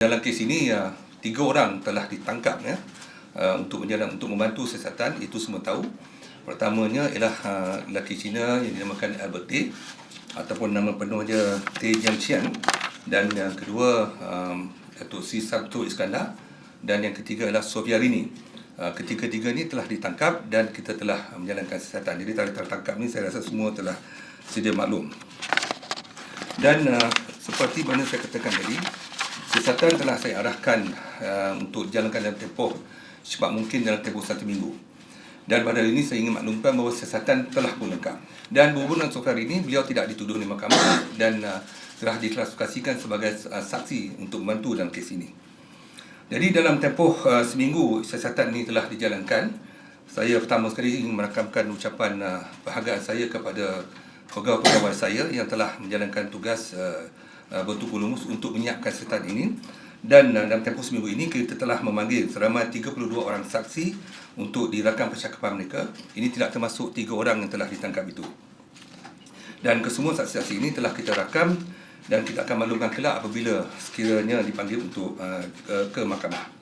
Dalam kes ini uh, tiga orang telah ditangkap ya uh, untuk menjalan untuk membantu siasatan itu semua tahu. Pertamanya ialah uh, lelaki Cina yang dinamakan Albert T ataupun nama penuh dia T Jiangqian dan yang kedua um, Datuk Si Sabtu Iskandar dan yang ketiga adalah Sofiarini. Uh, ketiga-tiga ni telah ditangkap dan kita telah menjalankan siasatan. Jadi tarikh tertangkap ni saya rasa semua telah sedia maklum. Dan uh, seperti mana saya katakan tadi, siasatan telah saya arahkan uh, untuk jalankan dalam tempoh secepat mungkin dalam tempoh satu minggu. Dan pada hari ini saya ingin maklumkan bahawa siasatan telah pun lengkap. Dan berhubung dengan Sofyan ini, beliau tidak dituduh oleh mahkamah dan uh, telah diklasifikasikan sebagai uh, saksi untuk membantu dalam kes ini. Jadi dalam tempoh uh, seminggu siasatan ini telah dijalankan, saya pertama sekali ingin merakamkan ucapan uh, perhargaan saya kepada pegawai-pegawai saya yang telah menjalankan tugas uh, uh, bertumpul lumus untuk menyiapkan siasatan ini dan uh, dalam tempoh seminggu ini kita telah memanggil seramai 32 orang saksi untuk dirakam percakapan mereka. Ini tidak termasuk tiga orang yang telah ditangkap itu. Dan kesemua saksi-saksi ini telah kita rakam dan kita akan maklumkan kelak apabila sekiranya dipanggil untuk uh, ke, ke mahkamah.